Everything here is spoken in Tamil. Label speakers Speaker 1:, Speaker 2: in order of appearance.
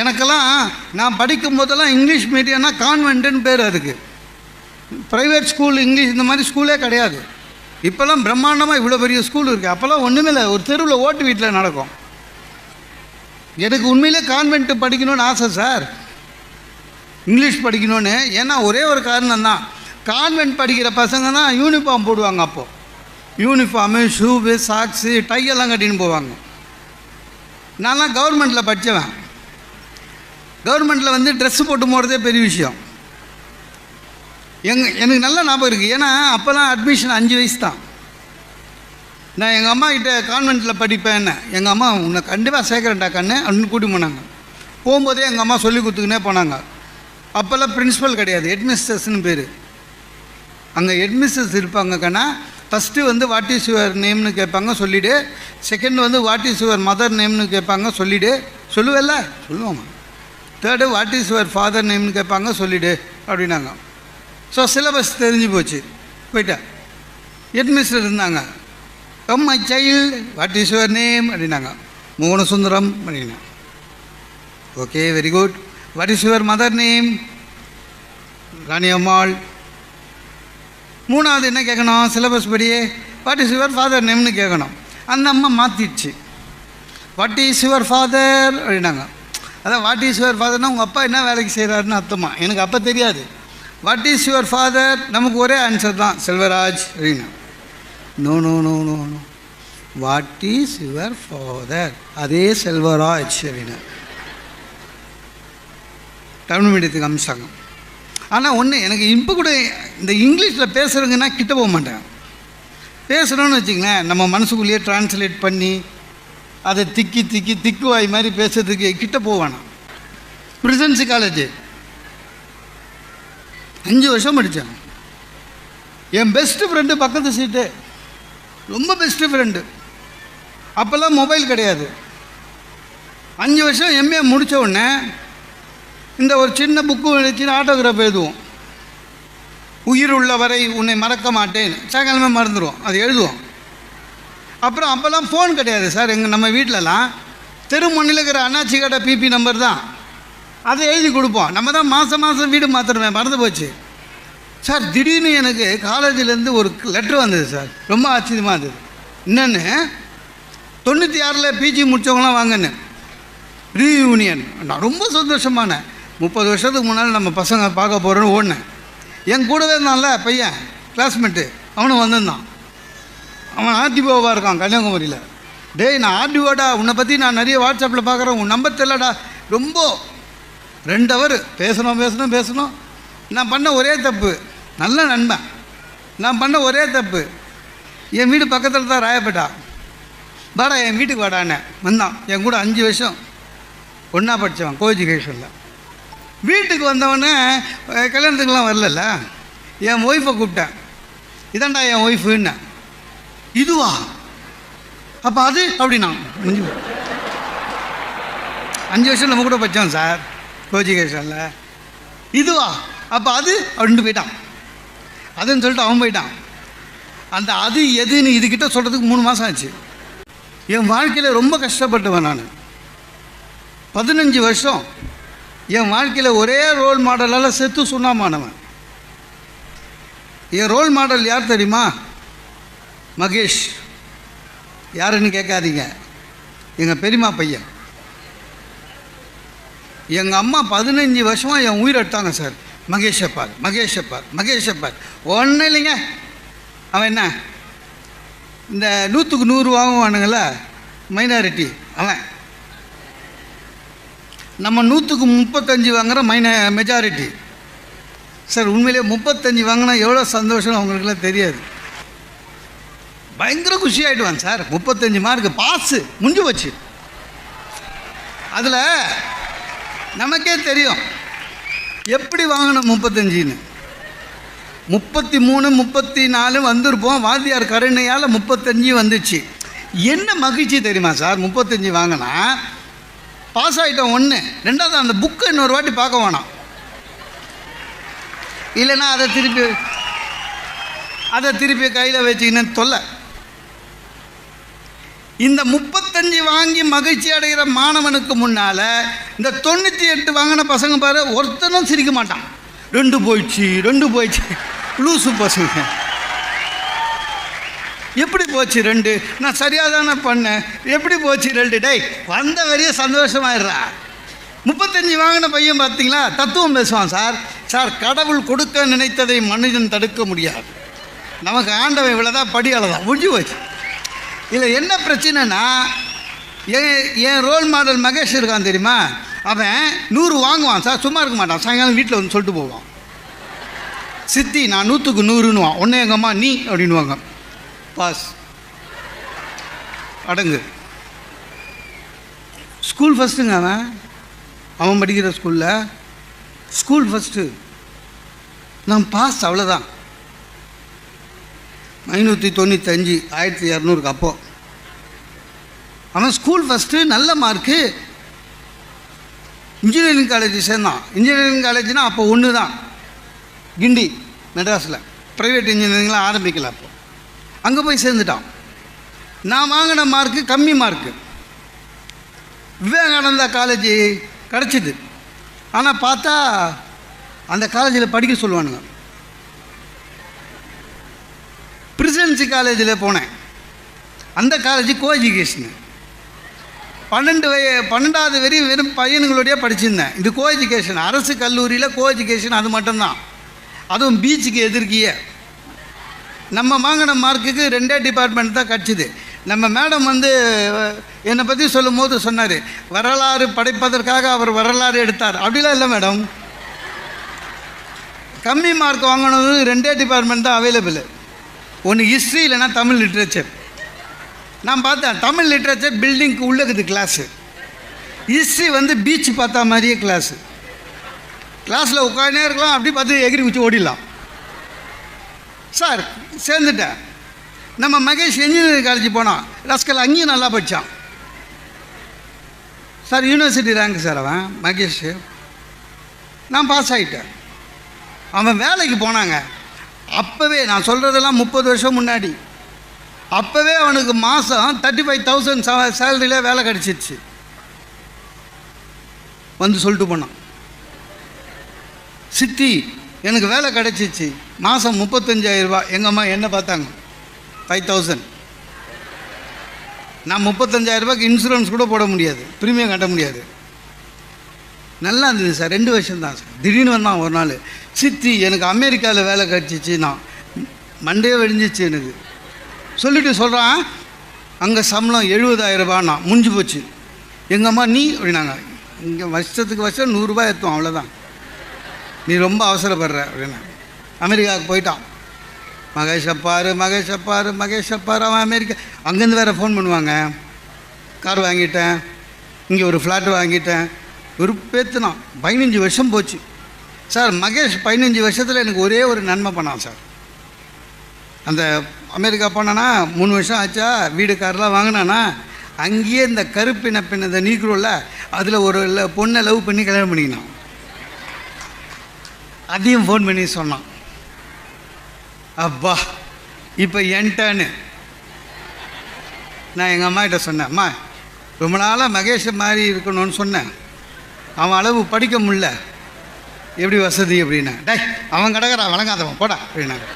Speaker 1: எனக்கெல்லாம் நான் படிக்கும் போதெல்லாம் இங்கிலீஷ் மீடியம்னா கான்வென்ட்டுன்னு பேர் அதுக்கு. ப்ரைவேட் ஸ்கூல் இங்கிலீஷ் இந்த மாதிரி ஸ்கூலே கிடையாது. இப்போல்லாம் பிரம்மாண்டமாக இவ்வளோ பெரிய ஸ்கூல் இருக்குது அப்போல்லாம் ஒன்றுமே இல்லை. ஒரு தெருவில் ஓட்டு வீட்டில் நடக்கும். எனக்கு உண்மையிலே கான்வென்ட்டு படிக்கணும்னு ஆசை சார் இங்கிலீஷ் படிக்கணும்னு. ஏன்னா ஒரே ஒரு காரணம் தான் கான்வென்ட் படிக்கிற பசங்க தான் யூனிஃபார்ம் போடுவாங்க அப்போது யூனிஃபார்மு ஷூவு சாக்ஸு டையெல்லாம் கட்டின்னு போவாங்க. நான்லாம் கவர்மெண்ட்டில் படித்தவன் கவர்மெண்ட்டில் வந்து ட்ரெஸ்ஸு போட்டு போகிறதே பெரிய விஷயம். எங் எனக்கு நல்ல ஞாபகம் இருக்குது ஏன்னா அப்போல்லாம் அட்மிஷன் அஞ்சு வயசு தான் நான் எங்கள் அம்மா கிட்ட கான்வெண்ட்டில் படிப்பேன் எங்கள் அம்மா உன்னை கண்டிப்பாக சேர்க்குறேன்டா கண்ணு அப்படின்னு கூட்டி போனாங்க. போகும்போதே எங்கள் அம்மா சொல்லி கொடுத்துக்கினே போனாங்க. அப்போல்லாம் பிரின்ஸிபல் கிடையாது ஹெட்மிஸ்டர்ஸ்னு பேர். அங்கே ஹெட்மிஸ்டர்ஸ் இருப்பாங்க கண்ணா. ஃபஸ்ட்டு வந்து வாட் இஸ் யுவர் நேம்னு கேட்பாங்க சொல்லிவிடு செகண்ட் வந்து வாட் இஸ் யுவர் மதர் நேம்னு கேட்பாங்க சொல்லிவிடு சொல்லுவேல்ல? சொல்லுவாங்க. Third what is your father நேம்னு கேட்பாங்க சொல்லிவிடு அப்படின்னாங்க. ஸோ சிலபஸ் தெரிஞ்சு போச்சு. போயிட்டேன் ஹெட்மிஸ்டர் இருந்தாங்க. Come my child what is your name அப்படின்னாங்க. மோகனசுந்தரம் அப்படின்னா okay very good what is your mother name Rani Ammal. மூணாவது என்ன கேட்கணும்? சிலபஸ் படியே. வாட் இஸ் யுவர் ஃபாதர் நேம்னு கேட்கணும். அந்த அம்மா மாற்றிடுச்சு வாட் இஸ் யுவர் ஃபாதர் அப்படின்னாங்க. அதான் வாட் இஸ் யுவர் ஃபாதர்னா உங்கள் அப்பா என்ன வேலைக்கு செய்கிறாருன்னு அர்த்தமா? எனக்கு அப்போ தெரியாது. வாட் இஸ் யுவர் ஃபாதர் நமக்கு ஒரே ஆன்சர் தான் செல்வராஜ் அப்படின்னா. No no no no no what is your father அதே செல்வராஜ் அப்படின்னா. தமிழ் மீடியத்துக்கு அமிச்சாங்க. ஆனால் ஒன்று எனக்கு இப்போ கூட இந்த இங்கிலீஷில் பேசுகிறவங்கன்னா கிட்ட போக மாட்டேன். பேசுகிறோன்னு வச்சிங்களேன் நம்ம மனசுக்குள்ளேயே ட்ரான்ஸ்லேட் பண்ணி அதை திக்கி திக்கி திக்குவாய் மாதிரி பேசுறதுக்கு கிட்ட போவானா பிரசிடென்சி காலேஜ் அஞ்சு வருஷம் படித்தேன். என் பெஸ்ட்டு ஃப்ரெண்டு பக்கத்து சீட்டு ரொம்ப பெஸ்ட்டு ஃப்ரெண்டு அப்போல்லாம் மொபைல் கிடையாது. அஞ்சு வருஷம் எம்ஏ முடித்த உடனே இந்த ஒரு சின்ன புக்கு வச்சு ஆட்டோகிராஃப் எழுதுவோம். உயிர் உள்ள வரை உன்னை மறக்க மாட்டேன். சாயங்காலமே மறந்துடுவோம் அது எழுதுவோம். அப்புறம் அப்போல்லாம் ஃபோன் கிடையாது சார். எங்கள் நம்ம வீட்டிலலாம் தெரு மண்ணில் இருக்கிற அண்ணாச்சி கடை பிபி நம்பர் தான். அதை எழுதி கொடுப்போம். நம்ம தான் மாதம் மாதம் வீடு மாற்றுறோம் மறந்து போச்சு. சார் திடீர்னு எனக்கு காலேஜிலேருந்து ஒரு லெட்ரு வந்தது சார். ரொம்ப ஆச்சரியமாக இருந்தது. என்னென்னு? தொண்ணூற்றி ஆறில் பிஜி முடித்தவங்களாம் வாங்கன்னு. ரீயூனியன் நான் ரொம்ப சந்தோஷமானேன் முப்பது வருஷத்துக்கு முன்னால் நம்ம பசங்க பார்க்க போகிறோன்னு ஓடினேன். என் கூடவே இருந்தான்ல பையன் கிளாஸ்மேட்டு அவனும் வந்திருந்தான். அவன் ஆர்டிஓவாக இருக்கான் கன்னியாகுமரியில். டேய் நான் ஆர்டிஓடா உன்னை பற்றி நான் நிறைய வாட்ஸ்அப்பில் பார்க்குறேன் உன் நம்பர் தெரியலடா. ரொம்ப ரெண்டு அவர் பேசணும் பேசணும் பேசணும். நான் பண்ண ஒரே தப்பு. நல்ல நண்பன். நான் பண்ண ஒரே தப்பு. என் வீடு பக்கத்தில் தான் ராயப்பேட்டா. வாடா என் வீட்டுக்கு வாடான்னு வந்தான். என் கூட அஞ்சு வருஷம் ஒன்றா படித்தவன் கோ எஜுகேஷனில் வீட்டுக்கு வந்தவொடனே கல்யாணத்துக்கெலாம் கல்யாணத்துக்குலாம் வரலல்ல? என் ஒய்ஃபை கூப்பிட்டேன். இதான்டா என் ஒய்ஃபுன்னு இதுவா? அப்போ அது அப்படின்னா. முடிஞ்சு அஞ்சு வருஷம் நம்ம கூட படித்தோம் சார் கோஜிகேஷனில் இதுவா? அப்போ அது அப்படின்ட்டு போயிட்டான். அதுன்னு சொல்லிட்டு அவன் போயிட்டான். அந்த அது எதுன்னு இதுக்கிட்ட சொல்கிறதுக்கு மூணு மாதம் ஆச்சு. என் வாழ்க்கையில் ரொம்ப கஷ்டப்பட்டுவேன் நான். பதினஞ்சு வருஷம் என் வாழ்க்கையில் ஒரே ரோல் மாடலால் செத்து சுண்ணாமானவன் என் ரோல் மாடல் யார் தெரியுமா? மகேஷ் யாருன்னு கேட்காதீங்க. எங்கள் பெரியம்மா பையன். எங்கள் அம்மா பதினஞ்சு வருஷமாக என் உயிர் எடுத்தாங்க சார். மகேஷை பார் மகேஷை பார் மகேஷை பார் ஒன்றும் இல்லைங்க. அவன் என்ன? இந்த நூற்றுக்கு நூறு வாங்குவானுங்கள? மைனாரிட்டி. அவன். நம்ம நூற்றுக்கு முப்பத்தஞ்சு வாங்குற மைன மெஜாரிட்டி. சார் உண்மையிலேயே முப்பத்தஞ்சு வாங்கினா எவ்வளோ சந்தோஷம் அவங்களுக்குலாம் தெரியாது. பயங்கர குஷி ஆகிடுவான் சார். முப்பத்தஞ்சு மார்க்கு பாஸு. முடிஞ்சு போச்சு. அதில் நமக்கே தெரியும். எப்படி வாங்கணும் முப்பத்தஞ்சுன்னு? முப்பத்தி மூணு முப்பத்தி நாலு வந்திருப்போம். வாத்தியார் கருணையால் முப்பத்தஞ்சு வந்துச்சு. என்ன மகிழ்ச்சி தெரியுமா சார்? முப்பத்தஞ்சு வாங்கினா பாஸ் ஆகிட்டோம் ஒன்று ரெண்டாவது அந்த புக்கை இன்னொரு வாட்டி பார்க்க வேணாம். இல்லைன்னா அதை திருப்பி அதை திருப்பி கையில் வச்சுக்கின்னு தொல்லை. இந்த முப்பத்தஞ்சு வாங்கி மகிழ்ச்சி அடைகிற மாணவனுக்கு முன்னால் இந்த தொண்ணூற்றி எட்டு வாங்கின பசங்க பாரு ஒருத்தனும் சிரிக்க மாட்டான். ரெண்டு போயிடுச்சு ரெண்டு போயிடுச்சு. லூசு பசங்க. எப்படி போச்சு ரெண்டு? நான் சரியாக தானே பண்ணேன். எப்படி போச்சு ரெண்டு? டேய் வந்த வரைய சந்தோஷமாயிடுறா. முப்பத்தஞ்சு வாங்கின பையன் பார்த்தீங்களா? தத்துவம் பேசுவான் சார். சார் கடவுள் கொடுக்க நினைத்ததை மனிதன் தடுக்க முடியாது. நமக்கு ஆண்டவன் இவ்வளோதான் படி அளதான் முடிஞ்சு போச்சு. இதில் என்ன பிரச்சனைனா என் என் ரோல் மாடல் மகேஷ் இருக்கான் தெரியுமா? அவன் நூறு வாங்குவான் சார் சும்மா இருக்க மாட்டான். சாயங்காலம் வீட்டில் வந்து சொல்லிட்டு போவான். சித்தி நான் நூற்றுக்கு நூறுன்னுவான். ஒன்று எங்கள் அம்மா நீ அப்படின்னுவாங்க. பாஸ். அடங்கு. ஸ்கூல் ஃபஸ்ட்டுங்க அவன். அவன் படிக்கிற ஸ்கூலில் ஸ்கூல் ஃபஸ்ட்டு நான் பாஸ் அவ்வளோதான் ஐநூற்றி தொண்ணூத்தஞ்சு ஆயிரத்தி இரநூறுக்கு அப்போ. அவன் ஸ்கூல் ஃபஸ்ட்டு நல்ல மார்க்கு இன்ஜினியரிங் காலேஜ் சேர்ந்தான். இன்ஜினியரிங் காலேஜ்னால் அப்போ ஒன்று தான் கிண்டி மெட்ராஸில். ப்ரைவேட் இன்ஜினியரிங்லாம் ஆரம்பிக்கல அப்போ. அங்கே போய் சேர்ந்துட்டான். நான் வாங்கின மார்க்கு கம்மி மார்க்கு விவேகானந்தா காலேஜ் கிடச்சிது. ஆனால் பார்த்தா அந்த காலேஜில் படிக்க சொல்லுவானுங்க. பிரசிடென்சி காலேஜில் போனேன். அந்த காலேஜ் கோ எஜுகேஷனு. பன்னெண்டு வய பன்னெண்டாவது வரையும் வெறும் பையனுங்களோடய படிச்சிருந்தேன். இது கோ எஜுகேஷன். அரசு கல்லூரியில் கோ எஜுகேஷன் அது மட்டும்தான். அதுவும் பீச்சுக்கு எதிர்க்கிய. நம்ம வாங்கின மார்க்குக்கு ரெண்டே டிபார்ட்மெண்ட் தான் கிடச்சிது நம்ம மேடம் வந்து என்னை பற்றி சொல்லும் போது சொன்னார் வரலாறு படைப்பதற்காக அவர் வரலாறு எடுத்தார். அப்படிலாம் இல்லை மேடம் கம்மி மார்க் வாங்கினது ரெண்டே டிபார்ட்மெண்ட் தான் அவைலபிள் ஒன்று ஹிஸ்ட்ரி இல்லைன்னா தமிழ் லிட்ரேச்சர் நான் பார்த்தேன் தமிழ் லிட்ரேச்சர் பில்டிங்க்கு உள்ளே இருக்குது கிளாஸு ஹிஸ்ட்ரி வந்து பீச் பார்த்தா மாதிரியே கிளாஸு கிளாஸில் உட்காந்தே இருக்கலாம் அப்படி பார்த்து எகிரி குச்சி ஓடிடலாம். சார் சேர்ந்துட்டேன். நம்ம மகேஷ் இன்ஜினியரிங் காலேஜ் போனான். ரஸ்கல் அங்கேயும் நல்லா படித்தான் சார் யூனிவர்சிட்டி ரேங்க் சார் அவன் மகேஷ். நான் பாஸ் ஆகிட்டேன் அவன் வேலைக்கு போனாங்க. அப்போவே நான் சொல்கிறதெல்லாம் முப்பது வருஷம் முன்னாடி. அப்போவே அவனுக்கு மாதம் தேர்ட்டி ஃபைவ் தௌசண்ட் சேலரியில் வேலை கிடச்சிருச்சு. வந்து சொல்லிட்டு போனான். சித்தி எனக்கு வேலை கிடச்சிச்சு மாதம் முப்பத்தஞ்சாயிரரூபா எங்கள் அம்மா என்ன பார்த்தாங்க? ஃபைவ் தௌசண்ட் நான் முப்பத்தஞ்சாயிரரூபாய்க்கு இன்சூரன்ஸ் கூட போட முடியாது. ப்ரீமியம் கட்ட முடியாது. நல்லா இருந்தது சார். ரெண்டு வருஷம் தான் சார். திடீர்னு வந்தான் ஒரு நாள். சித்தி எனக்கு அமெரிக்காவில் வேலை கிடச்சிச்சு நான் மண்டே வெடிஞ்சிச்சு எனக்கு. சொல்லிட்டு சொல்கிறான் அங்கே சம்பளம் எழுபதாயிரம் ரூபான்னா முடிஞ்சு போச்சு. எங்கள் அம்மா நீ அப்படின்னாங்க. இங்கே வருஷத்துக்கு வருஷம் நூறுரூபா ஏற்றும் அவ்வளோதான் நீ ரொம்ப அவசரப்படுற அப்படின்னா. அமெரிக்காவுக்கு போயிட்டான். மகேஷ் அப்பாரு மகேஷ் அப்பாரு மகேஷ் அப்பாரு அவன் அமெரிக்கா. அங்கேருந்து வேறு ஃபோன் பண்ணுவாங்க. கார் வாங்கிட்டேன். இங்கே ஒரு ஃப்ளாட் வாங்கிட்டேன். வெறுப்பேத்துனான் பதினஞ்சு வருஷம் போச்சு. சார் மகேஷ் பதினஞ்சு வருஷத்தில் எனக்கு ஒரே ஒரு நன்மை பண்ணான் சார். அந்த அமெரிக்கா போனேன்னா மூணு வருஷம் ஆச்சா வீடு கார்லாம் வாங்கினானா அங்கேயே இந்த கருப்பின பின்ன இந்த நீக்குறோம்ல அதில் ஒரு பொண்ணை லவ் பண்ணி கல்யாணம் பண்ணிக்கினான். அதையும் ஃபோன் பண்ணி சொன்னான். அப்பா இப்போ என்டன்னு நான் எங்கள் அம்மா கிட்ட சொன்னேன் அம்மா ரொம்ப நாளாக மகேஷ் மாதிரி இருக்கணும்னு சொன்னேன். அவன் அளவு படிக்க முடியல. எப்படி வசதி அப்படின்னா. டே அவன் கிடக்குறான் வழங்காதவன் போடா அப்படின்னாங்க.